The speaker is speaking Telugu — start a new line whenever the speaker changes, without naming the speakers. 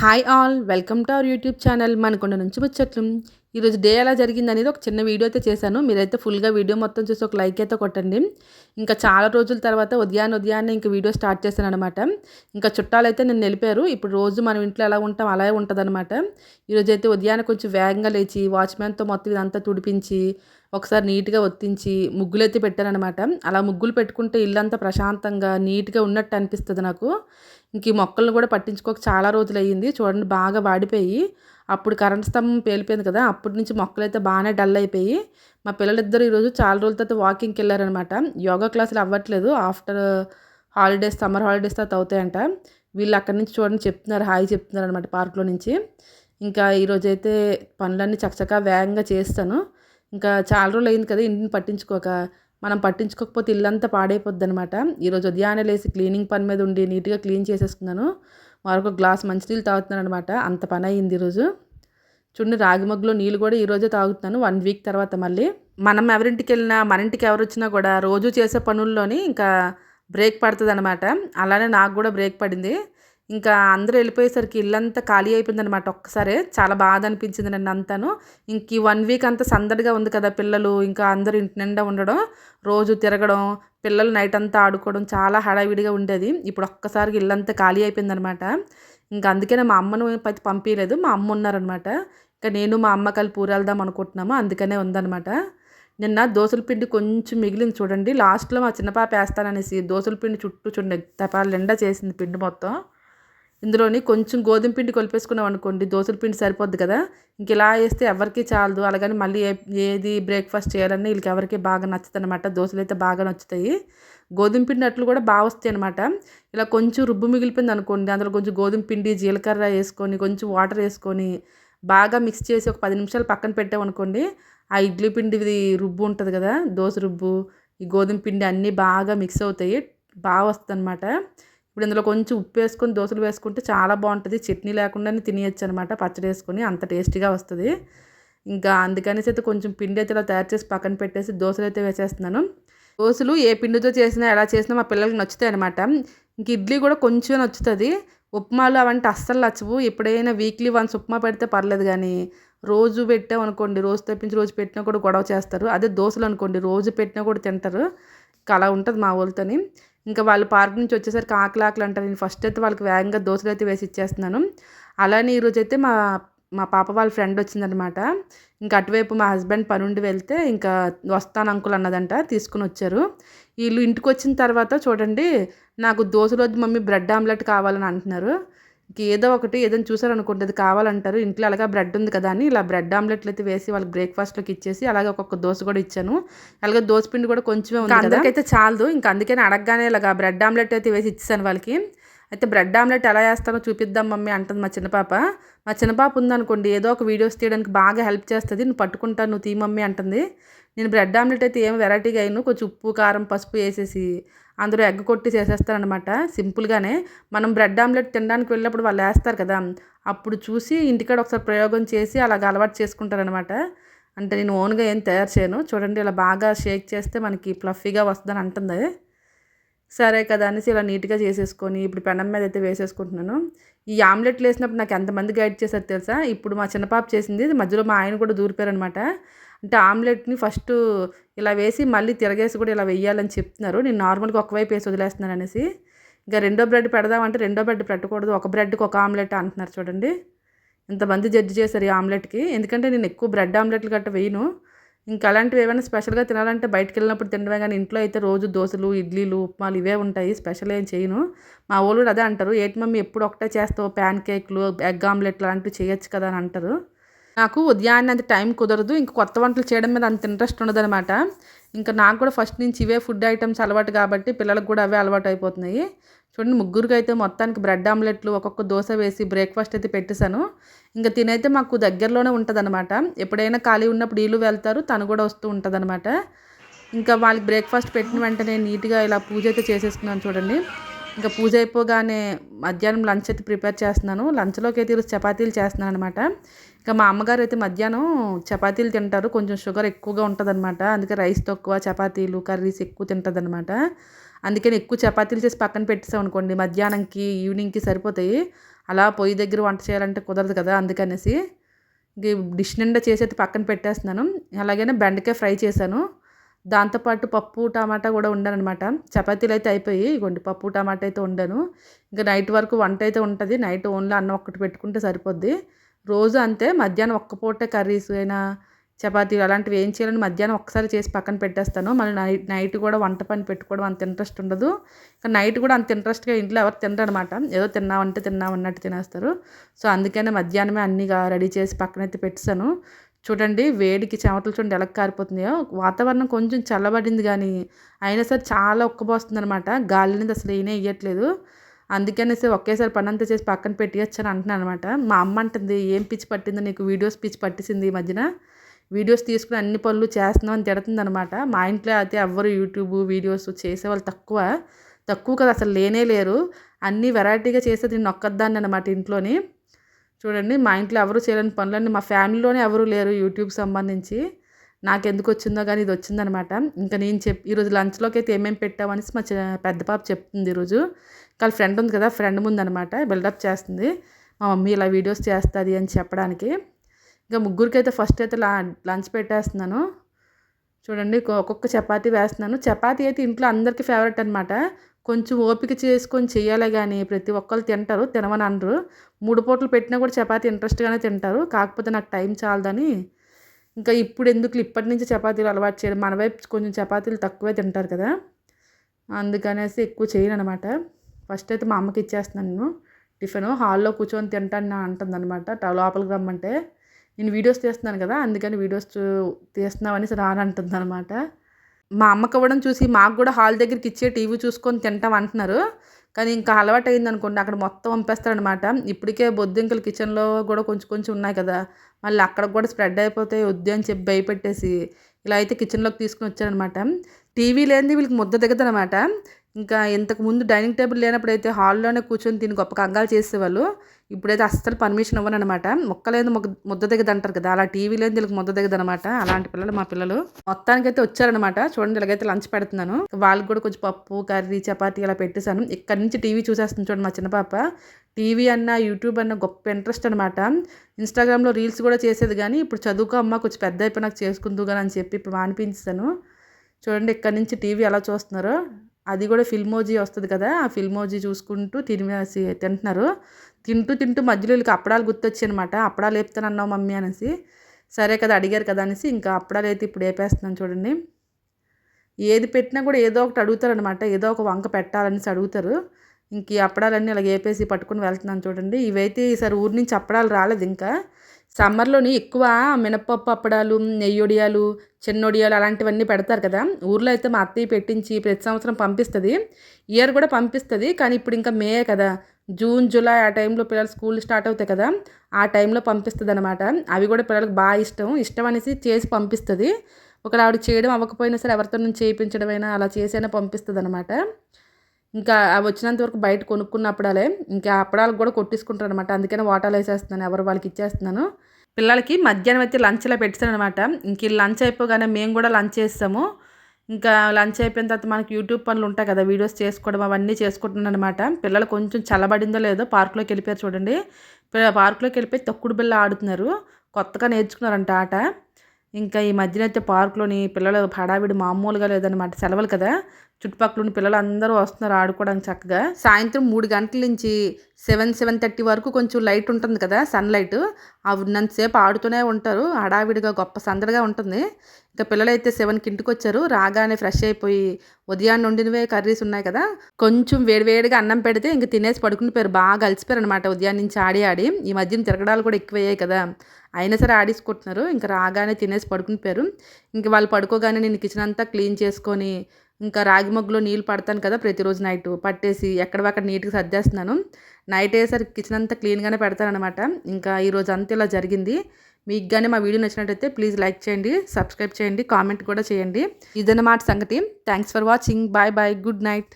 Hi all welcome to our YouTube channel Manakonda నుంచి ముచ్చట్లు ఈరోజు డే ఎలా జరిగింది అనేది ఒక చిన్న వీడియో అయితే చేశాను. మీరైతే ఫుల్గా వీడియో మొత్తం చూసి ఒక లైక్ అయితే కొట్టండి. ఇంకా చాలా రోజుల తర్వాత ఉదయాన్నే ఉదయాన్నే ఇంకా వీడియో స్టార్ట్ చేశాను అనమాట ఇంకా చుట్టాలైతే నేను నిలిపారు. ఇప్పుడు రోజు మనం ఇంట్లో ఎలా ఉంటాం అలాగే ఉంటుంది అనమాట ఈరోజు అయితే ఉదయాన్నే కొంచెం వేగంగా లేచి వాచ్మెన్తో మొత్తం ఇదంతా తుడిపించి ఒకసారి నీట్గా ఒత్తించి ముగ్గులు అయితే పెట్టానమాట అలా ముగ్గులు పెట్టుకుంటే ఇల్లంతా ప్రశాంతంగా నీట్గా ఉన్నట్టు అనిపిస్తుంది నాకు. ఇంక ఈ మొక్కలను కూడా పట్టించుకోక చాలా రోజులు అయ్యింది చూడండి బాగా వాడిపోయి అప్పుడు కరెంట్ స్తంభం పేలిపోయింది కదా అప్పటి నుంచి మొక్కలు అయితే బాగానే డల్ అయిపోయి మా పిల్లలిద్దరు ఈరోజు చాలా రోజుల తర్వాత వాకింగ్కి వెళ్ళారనమాట యోగా క్లాసులు అవ్వట్లేదు ఆఫ్టర్ హాలిడేస్ సమ్మర్ హాలిడేస్ తర్వాత అవుతాయంట. వీళ్ళు అక్కడి నుంచి చూడండి చెప్తున్నారు హాయ్ చెప్తున్నారు అనమాట పార్క్లో నుంచి. ఇంకా ఈరోజు అయితే పనులన్నీ చకచకా వేగంగా చేస్తాను. ఇంకా చాలా రోజులు అయింది కదా ఇంటిని పట్టించుకోక. మనం పట్టించుకోకపోతే ఇల్లంతా పాడైపోద్ది అనమాట ఈరోజు ఉదయాన్నే లేసి క్లీనింగ్ పని మీద ఉండి నీట్గా క్లీన్ చేసేసుకున్నాను. మరొక గ్లాస్ మంచినీళ్ళు తాగుతున్నాను అనమాట అంత పని అయింది ఈరోజు. చూడండి రాగి మగ్గులో నీళ్ళు కూడా ఈరోజే తాగుతున్నాను. వన్ వీక్ తర్వాత మళ్ళీ. మనం ఎవరింటికి వెళ్ళినా మన ఇంటికి ఎవరు వచ్చినా కూడా రోజు చేసే పనుల్లోని ఇంకా బ్రేక్ పడుతుంది అనమాట అలానే నాకు కూడా బ్రేక్ పడింది. ఇంకా అందరూ వెళ్ళిపోయేసరికి ఇల్లంతా ఖాళీ అయిపోయింది అనమాట ఒక్కసారే. చాలా బాధ అనిపించింది నన్ను అంతాను. ఇంక ఈ వన్ వీక్ అంతా సందడిగా ఉంది కదా పిల్లలు ఇంకా అందరూ ఇంటి నిండా ఉండడం రోజు తిరగడం పిల్లలు నైట్ అంతా ఆడుకోవడం చాలా హడావిడిగా ఉండేది. ఇప్పుడు ఒక్కసారికి ఇల్లంతా ఖాళీ అయిపోయింది అనమాట ఇంకా అందుకనే మా అమ్మను పది పంపించలేదు మా అమ్మ ఉన్నారనమాట ఇంకా నేను మా అమ్మ కలిపి పూరెళ్దాం అనుకుంటున్నాము అందుకనే ఉందనమాట నిన్న దోసల పిండి కొంచెం మిగిలింది చూడండి. లాస్ట్లో మా చిన్నపాప వేస్తాననేసి దోసల పిండి చుట్టూ చూడండి తపాల నిండా చేసింది పిండి మొత్తం. ఇందులోని కొంచెం గోధుమ పిండి కొలిపేసుకున్నాం అనుకోండి దోశల పిండి సరిపోద్ది కదా. ఇంక ఇలా వేస్తే ఎవరికి చాలదు. అలాగని మళ్ళీ ఏ ఏది బ్రేక్ఫాస్ట్ చేయాలని వీళ్ళకి ఎవరికి బాగా నచ్చుతుంది అనమాట దోశలు అయితే బాగా నచ్చుతాయి. గోధుమ పిండి అట్లు కూడా బాగా వస్తాయి అనమాట ఇలా కొంచెం రుబ్బు మిగిలిపోయింది అనుకోండి అందులో కొంచెం గోధుమ పిండి జీలకర్ర వేసుకొని కొంచెం వాటర్ వేసుకొని బాగా మిక్స్ చేసి ఒక పది నిమిషాలు పక్కన పెట్టామనుకోండి ఆ ఇడ్లీ పిండిది రుబ్బు ఉంటుంది కదా దోశ రుబ్బు ఈ గోధుమ పిండి అన్నీ బాగా మిక్స్ అవుతాయి బాగా వస్తుంది అనమాట ఇప్పుడు ఇందులో కొంచెం ఉప్పు వేసుకొని దోశలు వేసుకుంటే చాలా బాగుంటుంది. చట్నీ లేకుండానే తినేయచ్చు అనమాట పచ్చడి వేసుకొని అంత టేస్టీగా వస్తుంది. ఇంకా అందుకనేసి అయితే కొంచెం పిండి అయితే ఇలా తయారు చేసి పక్కన పెట్టేసి దోశలు అయితే వేసేస్తున్నాను. దోశలు ఏ పిండితో చేసినా ఎలా చేసినా మా పిల్లలకి నచ్చుతాయి అనమాట ఇంక ఇడ్లీ కూడా కొంచెం నచ్చుతుంది. ఉప్మాలు అవంటే అస్సలు నచ్చవు. ఎప్పుడైనా వీక్లీ వన్స్ ఉప్మా పెడితే పర్లేదు కానీ రోజు పెట్టామనుకోండి రోజు తప్పించి రోజు పెట్టినా కూడా గొడవ చేస్తారు. అదే దోశలు అనుకోండి రోజు పెట్టినా కూడా తింటారు. అలా ఉంటుంది మా వాళ్ళతోని ఇంకా వాళ్ళు పార్క్ నుంచి వచ్చేసరికి ఆకలి ఆకలి అంటారు. నేను ఫస్ట్ అయితే వాళ్ళకి వేగంగా దోశలు అయితే వేసి ఇచ్చేస్తున్నాను. అలానే ఈరోజు అయితే మా మా పాప వాళ్ళ ఫ్రెండ్ వచ్చిందనమాట ఇంకా అటువైపు మా హస్బెండ్ పనుండి వెళ్తే ఇంకా వస్తాను అంకుల్ అన్నదంట తీసుకుని వచ్చారు. వీళ్ళు ఇంటికి వచ్చిన తర్వాత చూడండి నాకు దోశలు వద్దు మమ్మీ బ్రెడ్ ఆమ్లెట్ కావాలని అంటున్నారు. ఏదో ఒకటి ఏదైనా చూసారనుకోండి అది కావాలంటారు. ఇంట్లో అలాగా బ్రెడ్ ఉంది కదా అని ఇలా బ్రెడ్ ఆమ్లెట్లు అయితే వేసి వాళ్ళకి బ్రేక్ఫాస్ట్లోకి ఇచ్చేసి అలాగే ఒక్కొక్క దోశ కూడా ఇచ్చాను. అలాగే దోశ పిండి కూడా కొంచెమే ఉంది అందరికైతే చాలదు. ఇంకా అందుకని అడగగానే ఇలాగా బ్రెడ్ ఆమ్లెట్ అయితే వేసి ఇచ్చాను వాళ్ళకి. అయితే బ్రెడ్ ఆమ్లెట్ ఎలా వేస్తానో చూపిద్దాం మమ్మీ అంటుంది మా చిన్నపాప మా చిన్నపాప ఉందనుకోండి ఏదో ఒక వీడియోస్ తీయడానికి బాగా హెల్ప్ చేస్తుంది. నువ్వు పట్టుకుంటాను నువ్వు తీ మమ్మీ అంటుంది. నేను బ్రెడ్ ఆమ్లెట్ అయితే ఏం వెరైటీగా అయినా కొంచెం ఉప్పు కారం పసుపు వేసేసి అందులో ఎగ్ కొట్టి చేసేస్తారనమాట సింపుల్గానే మనం బ్రెడ్ ఆమ్లెట్ తినడానికి వెళ్ళినప్పుడు వాళ్ళు వేస్తారు కదా. అప్పుడు చూసి ఇంటికాడ ఒకసారి ప్రయోగం చేసి అలాగ అలవాటు చేసుకుంటారనమాట అంటే నేను ఓన్గా ఏం తయారు చేయను. చూడండి ఇలా బాగా షేక్ చేస్తే మనకి ఫ్లఫీగా వస్తుందని అంటుంది. సరే కదా అనేసి ఇలా నీట్గా చేసేసుకొని ఇప్పుడు పెనం మీద అయితే వేసేసుకుంటున్నాను. ఈ ఆమ్లెట్లు వేసినప్పుడు నాకు ఎంతమంది గైడ్ చేశారు తెలుసా? ఇప్పుడు మా చిన్నపాప చేసింది మధ్యలో మా ఆయన కూడా దూరిపోయారనమాట అంటే ఆమ్లెట్ని ఫస్ట్ ఇలా వేసి మళ్ళీ తిరగేసి కూడా ఇలా వేయాలని చెప్తున్నారు. నేను నార్మల్గా ఒకవైపు వేసి వదిలేస్తున్నాను అనేసి. ఇంకా రెండో బ్రెడ్ పెడదామంటే రెండో బ్రెడ్ పెట్టకూడదు. ఒక బ్రెడ్కి ఒక ఆమ్లెట్ అంటున్నారు చూడండి. ఇంతమంది జడ్జి చేశారు ఈ ఆమ్లెట్కి. ఎందుకంటే నేను ఎక్కువ బ్రెడ్ ఆమ్లెట్లు గట్ట వేయను. ఇంకా అలాంటివి ఏమైనా స్పెషల్గా తినాలంటే బయటకు వెళ్ళినప్పుడు తినడమే కానీ ఇంట్లో అయితే రోజు దోశలు ఇడ్లీలు ఉప్మాలు ఇవే ఉంటాయి. స్పెషల్ ఏం చేయను. మా వాళ్ళు అదే అంటారు. ఏటి మమ్మీ ఎప్పుడు ఒకటే చేస్తావు? ప్యాన్ కేక్లు ఎగ్ ఆమ్లెట్లు అలాంటివి చేయొచ్చు కదా అని అంటారు. నాకు ఉదయాన్నే అంత టైం కుదరదు. ఇంక కొత్త వంటలు చేయడం మీద అంత ఇంట్రెస్ట్ ఉండదనమాట ఇంకా నాకు కూడా ఫస్ట్ నుంచి ఇవే ఫుడ్ ఐటమ్స్ అలవాటు కాబట్టి పిల్లలకు కూడా అవే అలవాటు అయిపోతున్నాయి. చూడండి ముగ్గురికి అయితే మొత్తానికి బ్రెడ్ ఆమ్లెట్లు ఒక్కొక్క దోశ వేసి బ్రేక్ఫాస్ట్ అయితే పెట్టేశాను. ఇంకా తినైతే మాకు దగ్గరలోనే ఉంటుంది ఎప్పుడైనా ఖాళీ ఉన్నప్పుడు వీళ్ళు వెళ్తారు తను కూడా వస్తూ ఉంటుంది ఇంకా వాళ్ళకి బ్రేక్ఫాస్ట్ పెట్టిన వెంటనే నీట్గా ఇలా పూజ అయితే చేసేసుకున్నాను చూడండి. ఇంకా పూజ అయిపోగానే మధ్యాహ్నం లంచ్ అయితే ప్రిపేర్ చేస్తున్నాను. లంచ్లోకి అయితే ఈరోజు చపాతీలు చేస్తున్నాను అనమాట ఇంకా మా అమ్మగారు అయితే మధ్యాహ్నం చపాతీలు తింటారు. కొంచెం షుగర్ ఎక్కువగా ఉంటుంది అనమాట అందుకే రైస్ తక్కువ చపాతీలు కర్రీస్ ఎక్కువ తింటుంది అనమాట అందుకని ఎక్కువ చపాతీలు చేసి పక్కన పెట్టేసాం అనుకోండి మధ్యాహ్నంకి ఈవినింగ్కి సరిపోతాయి. అలా పొయ్యి దగ్గర వంట చేయాలంటే కుదరదు కదా అందుకనేసి. ఇంక డిష్ నిండా చేసేది పక్కన పెట్టేస్తున్నాను. అలాగే బెండకాయ ఫ్రై చేశాను. దాంతోపాటు పప్పు టమాటా కూడా ఉండనమాట చపాతీలు అయితే అయిపోయి ఇగోండి పప్పు టమాటా అయితే వండాను. ఇంకా నైట్ వరకు వంట అయితే ఉంటుంది. నైట్ ఓన్లీ అన్నం ఒక్కటి పెట్టుకుంటే సరిపోద్ది. రోజు అంతే. మధ్యాహ్నం ఒక్క పూటే కర్రీస్ అయినా చపాతీలు అలాంటివి ఏం చేయాలని మధ్యాహ్నం ఒకసారి చేసి పక్కన పెట్టేస్తాను. మళ్ళీ నైట్ నైట్ కూడా వంట పని పెట్టుకోవడం అంత ఇంట్రెస్ట్ ఉండదు. ఇంకా నైట్ కూడా అంత ఇంట్రెస్ట్గా ఇంట్లో ఎవరు తినరనమాట ఏదో తిన్నామంటే తిన్నామన్నట్టు తినేస్తారు. సో అందుకనే మధ్యాహ్నమే అన్నీగా రెడీ చేసి పక్కనైతే పెట్టాను చూడండి వేడికి చెమటలు చూడండి ఎలా కారిపోతున్నాయో. వాతావరణం కొంచెం చల్లబడింది కానీ అయినా సరే చాలా ఉక్కబోస్తుంది అనమాట గాలి అనేది అసలు ఏనే ఇవ్వట్లేదు అందుకనేసి ఒకేసారి పని అంతా చేసి పక్కన పెట్టియొచ్చని అంటున్నాను అనమాట మా అమ్మ అంటుంది ఏం పిచ్చి పట్టిందో నీకు? వీడియోస్ పిచ్చి పట్టింది ఈ మధ్యన. వీడియోస్ తీసుకుని అన్ని పనులు చేస్తున్నాం అని తిడుతుంది అనమాట మా ఇంట్లో అయితే ఎవ్వరు యూట్యూబ్ వీడియోస్ చేసేవాళ్ళు తక్కువ. తక్కువ కదా అసలు లేనే లేరు. అన్ని వెరైటీగా చేసేది నేను ఒక్కదాన్ని అనమాట ఇంట్లోని. చూడండి మా ఇంట్లో ఎవరు చేయలేని పనులన్నీ మా ఫ్యామిలీలోనే ఎవరు లేరు యూట్యూబ్ సంబంధించి. నాకు ఎందుకు వచ్చిందో కానీ ఇది వచ్చిందనమాట. ఇంకా నేను చెప్ ఈరోజు లంచ్లోకి అయితే ఏమేమి పెట్టామనేసి మా పెద్ద పాప చెప్తుంది ఈరోజు కానీ ఫ్రెండ్ ఉంది కదా ఫ్రెండ్ ముందనమాట బిల్డప్ చేస్తుంది. మా మమ్మీ ఇలా వీడియోస్ చేస్తుంది అని చెప్పడానికి. ఇంకా ముగ్గురికి అయితే ఫస్ట్ అయితే లంచ్ పెట్టేస్తున్నాను. చూడండి ఒక్కొక్క చపాతీ వేస్తున్నాను. చపాతీ అయితే ఇంట్లో అందరికీ ఫేవరెట్ అనమాట. కొంచెం ఓపిక చేసుకొని చేయాలి కానీ ప్రతి ఒక్కరు తింటారు తినమని అనరు. మూడు పూటలు పెట్టినా కూడా చపాతీ ఇంట్రెస్ట్గానే తింటారు. కాకపోతే నాకు టైం చాలదని ఇంకా ఇప్పుడు ఎందుకు ఇప్పటి నుంచి చపాతీలు అలవాటు చేయడం? మన వైపు కొంచెం చపాతీలు తక్కువే తింటారు కదా. అందుకనేసి ఎక్కువ చేయను అనమాట. ఫస్ట్ అయితే మా అమ్మకి ఇచ్చేస్తున్నాను నేను. టిఫిన్ హాల్లో కూర్చొని తింటాను అంటుందనమాట లోపలికి రమ్మంటే. నేను వీడియోస్ తీస్తున్నాను కదా అందుకని వీడియోస్ తీస్తున్నామని రానంటుంది అనమాట. మా అమ్మకి ఇవ్వడం చూసి మాకు కూడా హాల్ దగ్గరికి ఇచ్చే టీవీ చూసుకొని తింటాం అంటున్నారు. కానీ ఇంకా అలవాటు అయింది అనుకోండి అక్కడ మొత్తం పంపేస్తారనమాట ఇప్పటికే బొద్దింకలు కిచెన్లో కూడా కొంచెం కొంచెం ఉన్నాయి కదా. మళ్ళీ అక్కడ కూడా స్ప్రెడ్ అయిపోతాయి వద్దు అని చెప్పి భయపెట్టేసి ఇలా అయితే కిచెన్లోకి తీసుకుని వచ్చారనమాట టీవీ లేనిది వీళ్ళకి ముద్ద దిగదనమాట ఇంకా ఇంతకు ముందు డైనింగ్ టేబుల్ లేనప్పుడు అయితే హాల్లోనే కూర్చొని తిని గొప్ప కంగాలు చేసేవాళ్ళు. ఇప్పుడైతే అస్సలు పర్మిషన్ ఇవ్వనమాట మొక్కలేదు ముద్ద దిగదు అంటారు కదా అలా టీవీ లేదు వీళ్ళకి ముద్ద దిగదు అనమాట అలాంటి పిల్లలు మా పిల్లలు. మొత్తానికైతే వచ్చారనమాట చూడండి ఇలాగైతే లంచ్ పెడుతున్నాను. వాళ్ళకి కూడా కొంచెం పప్పు కర్రీ చపాతీ అలా పెట్టేశాను. ఇక్కడ నుంచి టీవీ చూసేస్తుంది చూడండి మా చిన్న పాప. టీవీ అన్న యూట్యూబ్ అన్న గొప్ప ఇంట్రెస్ట్ అనమాట ఇన్స్టాగ్రామ్లో రీల్స్ కూడా చేసేది కానీ ఇప్పుడు చదువుకో అమ్మ కొంచెం పెద్ద అయిపోయి చేసుకుందు కానీ అని చెప్పి ఇప్పుడు మానిపించాను చూడండి ఇక్కడ నుంచి టీవీ ఎలా చూస్తున్నారో. అది కూడా ఫిల్మోజీ వస్తుంది కదా ఆ ఫిల్మోజీ చూసుకుంటూ తినేసి తింటున్నారు. తింటూ తింటూ మధ్యలో వీళ్ళకి అప్పడాలు గుర్తొచ్చాయనమాట. అనమాట అప్పడాలు వేపుతానన్నావు మమ్మీ అనేసి. సరే కదా అడిగారు కదా అనేసి ఇంకా అప్పడాలు అయితే ఇప్పుడు వేపేస్తున్నాను చూడండి. ఏది పెట్టినా కూడా ఏదో ఒకటి అడుగుతారనమాట. ఏదో ఒక వంక పెట్టాలనేసి అడుగుతారు. ఇంక ఈ అప్పడాలన్నీ అలా వేపేసి పట్టుకుని వెళ్తున్నాను చూడండి. ఇవైతే ఈసారి ఊరి నుంచి అప్పడాలు రాలేదు ఇంకా. సమ్మర్లోని ఎక్కువ మినపప్పు అప్పడాలు నెయ్యొడియాలు చిన్నొడియాలు అలాంటివన్నీ పెడతారు కదా. ఊర్లో అయితే మా అత్తయ్య పెట్టించి ప్రతి సంవత్సరం పంపిస్తుంది. ఇయర్ కూడా పంపిస్తుంది. కానీ ఇప్పుడు ఇంకా మే కదా. జూన్ జూలై ఆ టైంలో పిల్లలు స్కూల్ స్టార్ట్ అవుతాయి కదా. ఆ టైంలో పంపిస్తుంది అనమాట అవి కూడా పిల్లలకు బాగా ఇష్టం. ఇష్టం అనేసి చేసి పంపిస్తుంది. ఒకరు ఆవిడ చేయడం అవ్వకపోయినా సరే ఎవరితో నుంచి చేయించడమైనా అలా చేసైనా పంపిస్తుంది అనమాట ఇంకా అవి వచ్చినంత వరకు బయట కొనుక్కున్న అప్పుడాలే ఇంకా అప్పడాలకు కూడా కొట్టించుకుంటారు అనమాట అందుకనే వాటాలు వేసేస్తున్నాను ఎవరు వాళ్ళకి ఇచ్చేస్తున్నాను. పిల్లలకి మధ్యాహ్నం అయితే లంచ్లో పెట్టాను అనమాట ఇంక లంచ్ అయిపోగానే మేము కూడా లంచ్ చేస్తాము. ఇంకా లంచ్ అయిపోయిన తర్వాత మనకి యూట్యూబ్ పనులు ఉంటాయి కదా వీడియోస్ చేసుకోవడం అవన్నీ చేసుకుంటున్నాను అనమాట పిల్లలు కొంచెం చల్లబడిందో లేదో పార్కులోకి వెళ్ళిపోయారు చూడండి. పార్కులోకి వెళ్ళిపోయి తొక్కుడు బిల్ల ఆడుతున్నారు. కొత్తగా నేర్చుకున్నారంట ఆట. ఇంకా ఈ మధ్యన అయితే పార్కులోని పిల్లలు హడావిడి మామూలుగా లేదనమాట సెలవులు కదా. చుట్టుపక్కల ఉన్న పిల్లలు అందరూ వస్తున్నారు ఆడుకోవడానికి చక్కగా. సాయంత్రం మూడు గంటల నుంచి సెవెన్ సెవెన్ థర్టీ వరకు కొంచెం లైట్ ఉంటుంది కదా సన్ లైట్. ఆ ఉన్నంతసేపు ఆడుతూనే ఉంటారు. హడావిడిగా గొప్ప సందడిగా ఉంటుంది. ఇంకా పిల్లలు అయితే సెవెన్కి ఇంటికి వచ్చారు. రాగానే ఫ్రెష్ అయిపోయి ఉదయాన్నే వండినవే కర్రీస్ ఉన్నాయి కదా. కొంచెం వేడివేడిగా అన్నం పెడితే ఇంక తినేసి పడుకుని బాగా అలసిపోయారు అనమాట ఉదయం నుంచి ఆడి ఆడి. ఈ మధ్యన తిరగడాలు కూడా ఎక్కువయ్యాయి కదా. అయినా సరే ఆడేసుకుంటున్నారు. ఇంకా రాగానే తినేసి పడుకుని ఇంక వాళ్ళు పడుకోగానే నేను కిచెన్ అంతా క్లీన్ చేసుకొని ఇంకా రాగి మగ్గులో నీళ్ళు పడతాను కదా ప్రతిరోజు నైట్. పట్టేసి ఎక్కడవక్కడ నీట్గా సర్దేస్తున్నాను. నైట్ అయ్యేసరికి కిచెన్ అంతా క్లీన్గానే పెడతానమాట ఇంకా ఈరోజు అంతా ఇలా జరిగింది. మీకు కానీ మా వీడియో నచ్చినట్టయితే ప్లీజ్ లైక్ చేయండి సబ్స్క్రైబ్ చేయండి కామెంట్ కూడా చేయండి. ఇదన్నమాట సంగతి. Thanks for watching bye bye good night